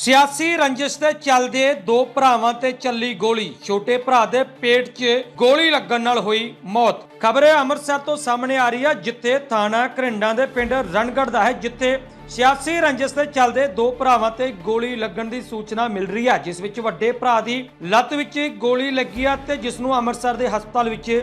ਸਿਆਸੀ ਰੰਜਿਸ਼ ਦੇ ਚੱਲਦੇ ਦੋ ਭਰਾਵਾਂ ਤੇ ਚੱਲੀ ਗੋਲੀ। ਛੋਟੇ ਭਰਾ ਦੇ ਪੇਟ 'ਚ ਗੋਲੀ ਲੱਗਣ ਨਾਲ ਹੋਈ ਮੌਤ। ਖਬਰ ਅੰਮ੍ਰਿਤਸਰ ਤੋਂ ਸਾਹਮਣੇ ਆ ਰਹੀ ਹੈ, ਜਿੱਥੇ ਥਾਣਾ ਘਰਿੰਡਾਂ ਦੇ ਪਿੰਡ ਰਣਗੜ੍ਹ ਦਾ ਹੈ, ਜਿੱਥੇ ਸਿਆਸੀ ਰੰਜਿਸ਼ ਦੇ ਚੱਲਦੇ ਦੋ ਭਰਾਵਾਂ ਤੇ ਗੋਲੀ ਲੱਗਣ ਦੀ ਸੂਚਨਾ ਮਿਲ ਰਹੀ ਹੈ, ਜਿਸ ਵਿੱਚ ਵੱਡੇ ਭਰਾ ਦੀ ਲੱਤ ਵਿੱਚ ਗੋਲੀ ਲੱਗੀ ਹੈ ਤੇ ਜਿਸ ਨੂੰ ਅੰਮ੍ਰਿਤਸਰ ਦੇ ਹਸਪਤਾਲ ਵਿੱਚ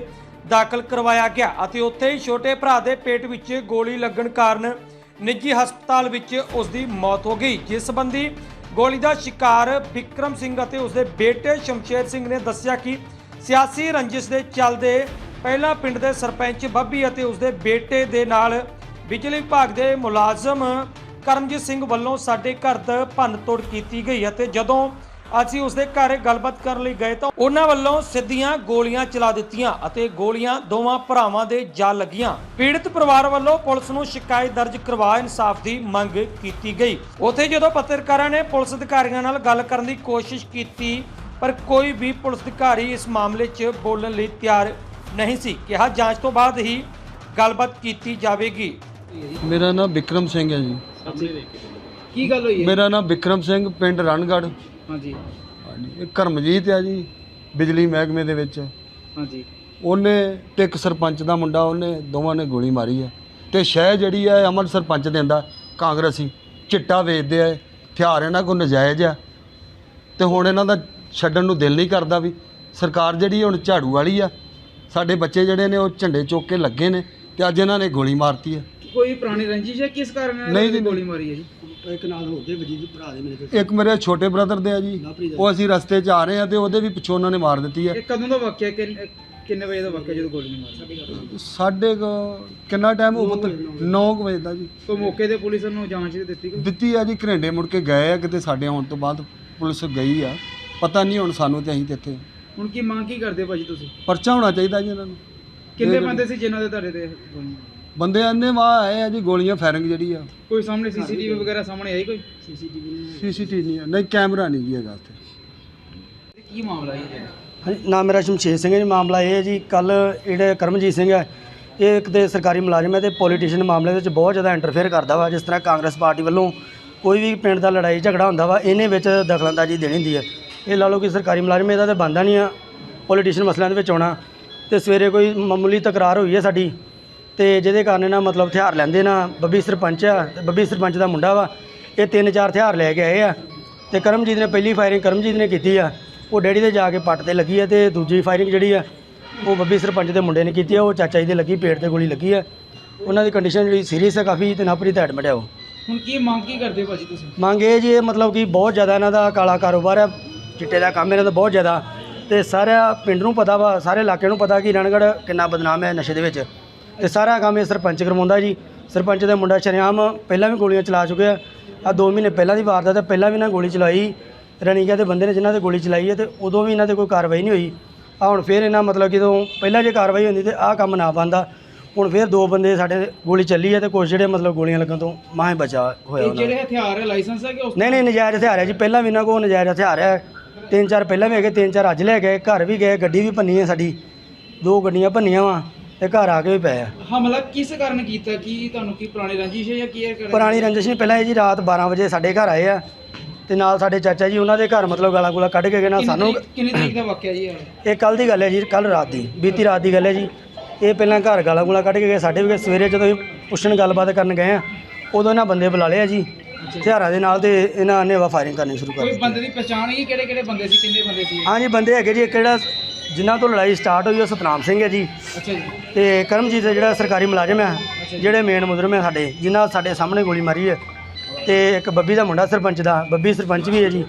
ਦਾਖਲ ਕਰਵਾਇਆ ਗਿਆ ਅਤੇ ਉੱਥੇ ਹੀ ਛੋਟੇ ਭਰਾ ਦੇ ਪੇਟ ਵਿੱਚ ਗੋਲੀ ਲੱਗਣ ਕਾਰਨ ਨਿੱਜੀ ਹਸਪਤਾਲ ਵਿੱਚ ਉਸ ਦੀ ਮੌਤ ਹੋ ਗਈ। ਜਿਸ ਸੰਬੰਧੀ ਗੋਲੀ ਦਾ ਸ਼ਿਕਾਰ ਵਿਕਰਮ ਸਿੰਘ ਅਤੇ ਉਸਦੇ ਬੇਟੇ ਸ਼ਮਸ਼ੇਰ ਸਿੰਘ ਨੇ ਦੱਸਿਆ ਕਿ ਸਿਆਸੀ ਰੰਜਿਸ਼ ਦੇ ਚੱਲਦੇ ਪਹਿਲਾਂ ਪਿੰਡ ਦੇ ਸਰਪੰਚ ਬੱਬੀ ਅਤੇ ਉਸਦੇ ਬੇਟੇ ਦੇ ਨਾਲ ਬਿਜਲੀ ਵਿਭਾਗ ਦੇ ਮੁਲਾਜ਼ਮ ਕਰਮਜੀਤ ਸਿੰਘ ਵੱਲੋਂ ਸਾਡੇ ਘਰ ਦਾ ਭੰਨ ਤੋੜ ਕੀਤੀ ਗਈ ਅਤੇ ਜਦੋਂ ਅਸੀਂ ਉਸਦੇ ਘਰ ਗੱਲਬਾਤ ਕਰਨ ਲਈ ਗਏ ਤਾਂ ਉਹਨਾਂ ਵੱਲੋਂ ਸਿੱਧੀਆਂ ਗੋਲੀਆਂ ਚਲਾ ਦਿੱਤੀਆਂ ਅਤੇ ਗੋਲੀਆਂ ਦੋਵਾਂ ਭਰਾਵਾਂ ਦੇ ਜਾ ਲੱਗੀਆਂ। ਪੀੜਤ ਪਰਿਵਾਰ ਵੱਲੋਂ ਪੁਲਿਸ ਨੂੰ ਸ਼ਿਕਾਇਤ ਦਰਜ ਕਰਵਾ ਇਨਸਾਫ ਦੀ ਮੰਗ ਕੀਤੀ ਗਈ। ਉੱਥੇ ਜਦੋਂ ਪੱਤਰਕਾਰਾਂ ਨੇ ਪੁਲਿਸ ਅਧਿਕਾਰੀਆਂ ਨਾਲ ਗੱਲ ਕਰਨ ਦੀ ਕੋਸ਼ਿਸ਼ ਕੀਤੀ ਪਰ ਕੋਈ ਵੀ ਪੁਲਿਸ ਅਧਿਕਾਰੀ ਇਸ ਮਾਮਲੇ 'ਚ ਬੋਲਣ ਲਈ ਤਿਆਰ ਨਹੀਂ ਸੀ। ਕਿਹਾ ਜਾਂਚ ਤੋਂ ਬਾਅਦ ਹੀ ਗੱਲਬਾਤ ਕੀਤੀ ਜਾਵੇਗੀ। ਮੇਰਾ ਨਾਮ ਵਿਕਰਮ ਸਿੰਘ ਹੈ ਜੀ। ਕੀ ਗੱਲ ਹੋਈ ਹੈ? ਮੇਰਾ ਨਾਮ ਵਿਕਰਮ ਸਿੰਘ ਪਿੰਡ ਰਣਗੜ੍ਹ। ਹਾਂਜੀ। ਹਾਂਜੀ। ਇਹ ਕਰਮਜੀਤ ਹੈ ਜੀ ਬਿਜਲੀ ਮਹਿਕਮੇ ਦੇ ਵਿੱਚ। ਹਾਂਜੀ। ਉਹਨੇ ਤੇ ਇੱਕ ਸਰਪੰਚ ਦਾ ਮੁੰਡਾ ਉਹਨੇ ਦੋਵਾਂ ਨੇ ਗੋਲੀ ਮਾਰੀ ਹੈ ਤੇ ਸ਼ਹਿ ਜਿਹੜੀ ਹੈ ਅਮਨ ਸਰਪੰਚ ਦਿੰਦਾ ਕਾਂਗਰਸੀ। ਚਿੱਟਾ ਵੇਚਦੇ ਆ ਹਥਿਆਰ ਇਹਨਾਂ ਕੋਲ ਨਜਾਇਜ਼ ਆ। ਤੇ ਹੁਣ ਇਹਨਾਂ ਦਾ ਛੱਡਣ ਨੂੰ ਦਿਲ ਨਹੀਂ ਕਰਦਾ ਵੀ ਸਰਕਾਰ ਜਿਹੜੀ ਹੁਣ ਝਾੜੂ ਵਾਲੀ ਆ। ਸਾਡੇ ਬੱਚੇ ਜਿਹੜੇ ਨੇ ਉਹ ਝੰਡੇ ਚੁੱਕ ਕੇ ਲੱਗੇ ਨੇ ਤੇ ਅੱਜ ਇਹਨਾਂ ਨੇ ਗੋਲੀ ਮਾਰਤੀ ਹੈ ਕੋਈ ਪੁਰਾਣੀ ਰੰਜਿਸ਼ ਹੈ? ਕਿਸ ਕਾਰਨ ਇਹਨਾਂ ਨਹੀਂ ਨੇ ਜੀ, ਗੋਲੀ ਮਾਰੀ ਹੈ ਜੀ? ਇੱਕ ਮੇਰੇ ਛੋਟੇ ਬ੍ਰਦਰ ਦੇ ਆ ਜੀ। ਉਹ ਅਸੀਂ ਰਸਤੇ 'ਚ ਆ ਰਹੇ ਆ ਤੇ ਉਹਦੇ ਵੀ ਪਿੱਛੋਂ ਉਹਨਾਂ ਨੇ ਮਾਰ ਦਿੱਤੀ ਹੈ। ਇਹ ਕਦੋਂ ਦਾ ਵਾਕਿਆ ਕਿ ਕਿੰਨੇ ਵਜੇ ਦਾ ਵਾਕਿਆ ਜਦੋਂ ਗੋਲੀ ਮਾਰੀ? ਸਾਢੇ ਕੁ ਕਿੰਨਾ ਟਾਈਮ ਹੋ ਪੁੱਤ 9 ਵਜੇ ਦਾ ਜੀ। ਤੋਂ ਮੌਕੇ ਤੇ ਪੁਲਿਸ ਨੂੰ ਜਾਂਚ ਦਿੱਤੀ ਗਈ ਦਿੱਤੀ ਆ ਜੀ ਘਰੇਂਡੇ ਮੁੜ ਕੇ ਗਏ ਆ ਕਿਤੇ ਸਾਡੇ ਆਉਣ ਤੋਂ ਬਾਅਦ ਪੁਲਿਸ ਗਈ ਆ। ਪਤਾ ਨਹੀਂ ਹੁਣ ਸਾਨੂੰ ਤੇ ਅਸੀਂ ਤੇ ਇੱਥੇ। ਹੁਣ ਕੀ ਮੰਗ ਕੀ ਕਰਦੇ ਭਾਜੀ ਤੁਸੀਂ? ਪਰਚਾ ਹੋਣਾ ਚਾਹੀਦਾ ਜੀ ਇਹਨਾਂ ਨੂੰ। ਕਿੰਨੇ ਬੰਦੇ ਸੀ ਜਿਨ੍ਹਾਂ ਦੇ ਤੁਹਾਡੇ ਤੇ ਗੋਲੀ ਮਾਰੀ? ਬੰਦੇ ਆਨੇ ਵਾ ਆਏ ਆ ਜੀ ਗੋਲੀਆਂ ਫਾਇਰਿੰਗ ਜਿਹੜੀ ਆ। ਕੋਈ ਸਾਹਮਣੇ ਸੀਸੀਟੀਵੀ ਵਗੈਰਾ ਸਾਹਮਣੇ ਆਈ ਕੋਈ? ਸੀਸੀਟੀਵੀ ਨਹੀਂ ਆ। ਨਹੀਂ ਕੈਮਰਾ ਨਹੀਂ ਜੀ ਹੈਗਾ ਉੱਥੇ। ਕੀ ਮਾਮਲਾ ਹੈ ਜੀ ਹਾਂਜੀ ਨਾਮ ਮੇਰਾ ਸ਼ਮਸ਼ੇਰ ਸਿੰਘ ਹੈ ਜੀ। ਮਾਮਲਾ ਇਹ ਹੈ ਜੀ ਕੱਲ ਜਿਹੜੇ ਕਰਮਜੀਤ ਸਿੰਘ ਹੈ ਇਹ ਇੱਕ ਤੇ ਸਰਕਾਰੀ ਮੁਲਾਜ਼ਮ ਹੈ ਤੇ ਪੋਲੀਟੀਸ਼ੀਅਨ ਮਾਮਲੇ ਵਿੱਚ ਬਹੁਤ ਜ਼ਿਆਦਾ ਇੰਟਰਫੇਅਰ ਕਰਦਾ ਵਾ ਜਿਸ ਤਰ੍ਹਾਂ ਕਾਂਗਰਸ ਪਾਰਟੀ ਵੱਲੋਂ ਕੋਈ ਵੀ ਪਿੰਡ ਦਾ ਲੜਾਈ ਝਗੜਾ ਹੁੰਦਾ ਵਾ ਇਹਨੇ ਵਿੱਚ ਦਖਲਅੰਦਾਜ਼ੀ ਦੇਣੀ ਹੁੰਦੀ ਹੈ। ਇਹ ਲਾ ਲਓ ਕਿ ਸਰਕਾਰੀ ਮੁਲਾਜ਼ਮ ਇਹਦਾ ਤੇ ਬੰਦਾ ਨਹੀਂ ਆ। ਪੋਲੀਟੀਸ਼ੀਅਨ ਮਸਲਿਆਂ ਦੇ ਵਿੱਚ ਆਉਣਾ। ਤੇ ਸਵੇਰੇ ਕੋਈ ਮਾਮੂਲੀ ਤਕਰਾਰ ਹੋਈ ਹੈ ਸਾਡੀ ਤੇ ਜਿਹਦੇ ਕਾਰਨ ਇਹਨਾਂ ਮਤਲਬ ਹਥਿਆਰ ਲੈਂਦੇ ਨਾ ਬੱਬੀ ਸਰਪੰਚ ਆ ਤੇ ਬੱਬੀ ਸਰਪੰਚ ਦਾ ਮੁੰਡਾ ਵਾ ਇਹ ਤਿੰਨ ਚਾਰ ਹਥਿਆਰ ਲੈ ਕੇ ਆਏ ਆ। ਤੇ ਕਰਮਜੀਤ ਨੇ ਪਹਿਲੀ ਫਾਇਰਿੰਗ ਕਰਮਜੀਤ ਨੇ ਕੀਤੀ ਆ। ਉਹ ਡੈਡੀ ਦੇ ਜਾ ਕੇ ਪੱਟ ਤੇ ਲੱਗੀ ਆ ਤੇ ਦੂਜੀ ਫਾਇਰਿੰਗ ਜਿਹੜੀ ਆ ਉਹ ਬੱਬੀ ਸਰਪੰਚ ਦੇ ਮੁੰਡੇ ਨੇ ਕੀਤੀ ਆ ਉਹ ਚਾਚਾ ਜੀ ਦੇ ਲੱਗੀ ਪੇਟ ਤੇ ਗੋਲੀ ਲੱਗੀ ਆ। ਉਹਨਾਂ ਦੀ ਕੰਡੀਸ਼ਨ ਜਿਹੜੀ ਸੀਰੀਅਸ ਹੈ ਕਾਫੀ ਤੇ ਨਾਪਰੀ ਤੇ ਐਡਮਿਟ ਆ ਉਹ। ਹੁਣ ਕੀ ਮੰਗ ਕੀ ਕਰਦੇ ਭਾਜੀ ਤੁਸੀਂ? ਮੰਗ ਇਹ ਜੀ ਇਹ ਮਤਲਬ ਕਿ ਬਹੁਤ ਜ਼ਿਆਦਾ ਇਹਨਾਂ ਦਾ ਕਾਲਾ ਕਾਰੋਬਾਰ ਹੈ ਚਿੱਟੇ ਦਾ ਕੰਮ ਇਹਨਾਂ ਦਾ ਬਹੁਤ ਜ਼ਿਆਦਾ। ਤੇ ਸਾਰਾ ਪਿੰਡ ਨੂੰ ਪਤਾ ਵਾ ਸਾਰੇ ਇਲਾਕੇ ਨੂੰ ਪਤਾ ਕਿ ਰਣਗੜ੍ਹ ਕਿੰਨਾ ਬਦਨਾਮ ਹੈ ਨਸ਼ੇ ਦੇ ਵਿੱਚ। ਤੇ ਸਾਰਾ ਕੰਮ ਇਹ ਸਰਪੰਚ ਕਰਵਾਉਂਦਾ ਜੀ। ਸਰਪੰਚ ਦਾ ਮੁੰਡਾ ਸ਼ਰੇਆਮ ਪਹਿਲਾਂ ਵੀ ਗੋਲੀਆਂ ਚਲਾ ਚੁੱਕਿਆ। ਆ 2 ਮਹੀਨੇ ਪਹਿਲਾਂ ਦੀ ਵਾਰਦਾਤ ਹੈ ਪਹਿਲਾਂ ਵੀ ਇਹਨਾਂ ਗੋਲੀ ਚਲਾਈ। ਰਣੀਗਾ ਦੇ ਬੰਦੇ ਨੇ ਜਿਨ੍ਹਾਂ ਤੇ ਗੋਲੀ ਚਲਾਈ ਹੈ ਤੇ ਉਦੋਂ ਵੀ ਇਹਨਾਂ ਤੇ ਕੋਈ ਕਾਰਵਾਈ ਨਹੀਂ ਹੋਈ। ਆ ਹੁਣ ਫੇਰ ਇਹਨਾਂ ਮਤਲਬ ਕਿ ਜਦੋਂ ਪਹਿਲਾਂ ਜੇ ਕਾਰਵਾਈ ਹੁੰਦੀ ਤੇ ਆਹ ਕੰਮ ਨਾ ਬੰਦਾ ਹੁਣ ਫੇਰ ਦੋ ਬੰਦੇ ਸਾਡੇ ਗੋਲੀ ਚੱਲੀ ਹੈ ਤੇ ਕੁਝ ਜਿਹੜੇ ਮਤਲਬ ਗੋਲੀਆਂ ਲੱਗਣ ਤੋਂ ਮਾਹੇ ਬਚਾ ਹੋਇਆ ਇਹ ਉਹਨਾਂ ਦਾ ਜਿਹੜੇ ਹਥਿਆਰ ਹੈ ਲਾਇਸੈਂਸ ਹੈ ਕਿ ਉਸ ਨਹੀਂ ਨਹੀਂ ਨਜਾਇਜ਼ ਹਥਿਆਰ ਹੈ ਜੀ। ਪਹਿਲਾਂ ਵੀ ਇਹਨਾਂ ਕੋਲ ਨਜਾਇਜ਼ ਹਥਿਆਰ ਹੈ। ਤਿੰਨ ਚਾਰ ਪਹਿਲਾਂ ਵੀ ਹੈਗੇ ਤਿੰਨ ਚਾਰ ਅੱਜ ਲੈ ਗਏ ਘਰ ਵੀ ਗਏ ਗੱਡੀ ਵੀ ਭੰਨੀ ਹੈ ਸਾਡੀ। ਦੋ ਗੱਡੀਆਂ ਭੰਨੀਆਂ ਵਾ। ਤੇ ਘਰ ਆ ਕੇ ਵੀ ਪਏ ਆ। ਹਮਲਾ ਕਿਸ ਕਾਰਨ ਕੀਤਾ? ਕੀ ਤੁਹਾਨੂੰ ਕੀ ਪੁਰਾਣੀ ਰੰਜਿਸ਼ ਹੈ ਜਾਂ ਕੀ ਹੈ ਪੁਰਾਣੀ ਰੰਜਿਸ਼ ਨਹੀਂ ਪਹਿਲਾਂ ਇਹ ਜੀ ਰਾਤ 12 ਵਜੇ ਸਾਡੇ ਘਰ ਆਏ ਆ ਤੇ ਨਾਲ ਸਾਡੇ ਚਾਚਾ ਜੀ ਉਹਨਾਂ ਦੇ ਘਰ ਮਤਲਬ ਗਾਲਾ ਗੁਲਾ ਕੱਢ ਕੇ ਗਏ ਨਾਲ ਸਾਨੂੰ ਕਿੰਨੀ ਤਰੀਕ ਦਾ ਵਾਕਿਆ ਜੀ ਇਹ? ਇਹ ਕੱਲ ਦੀ ਗੱਲ ਹੈ ਜੀ ਕੱਲ ਰਾਤ ਦੀ ਬੀਤੀ ਰਾਤ ਦੀ ਗੱਲ ਹੈ ਜੀ। ਇਹ ਪਹਿਲਾਂ ਘਰ ਗਾਲਾ ਗੁਲਾ ਕੱਢ ਕੇ ਗਏ ਸਾਡੇ ਵੀ ਗਏ ਸਵੇਰੇ ਜਦੋਂ ਅਸੀਂ ਪੁੱਛਣ ਗੱਲਬਾਤ ਕਰਨ ਗਏ ਆ ਉਦੋਂ ਇਹਨਾਂ ਬੰਦੇ ਬੁਲਾ ਲਏ ਆ ਜੀ ਹਥਿਆਰਾਂ ਦੇ ਨਾਲ ਤੇ ਇਹਨਾਂ ਨੇ ਵਾ ਫਾਇਰਿੰਗ ਕਰਨੀ ਸ਼ੁਰੂ ਕਰ ਕੋਈ ਦਿੱਤੀ। ਬੰਦੇ ਦੀ ਪਛਾਣ ਹੈ ਕਿਹੜੇ ਕਿਹੜੇ ਬੰਦੇ ਸੀ ਕਿੰਨੇ ਬੰਦੇ ਸੀ ਹਾਂਜੀ ਬੰਦੇ ਹੈਗੇ ਜੀ ਇੱਕ ਜਿਹੜਾ ਜਿਨ੍ਹਾਂ ਤੋਂ ਲੜਾਈ ਸਟਾਰਟ ਹੋਈ ਉਹ ਸਤਨਾਮ ਸਿੰਘ ਹੈ ਜੀ। ਅੱਛਾ ਜੀ। ਤੇ ਕਰਮਜੀਤ ਹੈ ਜਿਹੜਾ ਸਰਕਾਰੀ ਮੁਲਾਜ਼ਮ ਹੈ ਜਿਹੜੇ ਮੇਨ ਮੁਜਰਮ ਹੈ ਸਾਡੇ ਜਿਨ੍ਹਾਂ ਸਾਡੇ ਸਾਹਮਣੇ ਗੋਲੀ ਮਾਰੀ ਹੈ। ਤੇ ਇੱਕ ਬੱਬੀ ਦਾ ਮੁੰਡਾ ਸਰਪੰਚ ਦਾ ਬੱਬੀ ਸਰਪੰਚ ਵੀ ਹੈ ਜੀ।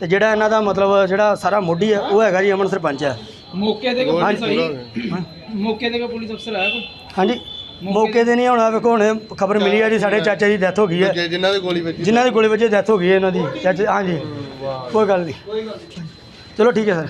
ਤੇ ਜਿਹੜਾ ਇਹਨਾਂ ਦਾ ਮਤਲਬ ਜਿਹੜਾ ਸਾਰਾ ਮੋਢੀ ਹੈ ਉਹ ਹੈਗਾ ਜੀ ਅਮਨ ਸਰਪੰਚ ਹੈ। ਮੌਕੇ ਤੇ ਕੋਈ ਪੁਲਿਸ ਹਾਂਜੀ। ਆਈ? ਮੌਕੇ ਤੇ ਕੋਈ ਪੁਲਿਸ ਅਫਸਰ ਆਇਆ ਕੋਈ? ਹਾਂਜੀ। ਮੌਕੇ ਤੇ ਨਹੀਂ ਆਉਣਾ ਵੇਖੋ ਹੁਣ ਖਬਰ ਮਿਲੀ ਹੈ ਜੀ ਸਾਡੇ ਚਾਚਾ ਦੀ ਡੈਥ ਹੋ ਗਈ ਹੈ। ਜਿਨ੍ਹਾਂ ਦੇ ਗੋਲੀ ਵੱਜੀ। ਜਿਨ੍ਹਾਂ ਦੀ ਗੋਲੀ ਵੱਜੀ ਡੈਥ ਹੋ ਗਈ ਹੈ ਇਹਨਾਂ ਦੀ। ਚਾਚਾ ਹਾਂਜੀ। ਕੋਈ ਗੱਲ ਨਹੀਂ। ਚਲੋ ਠੀਕ ਹੈ ਸਰ।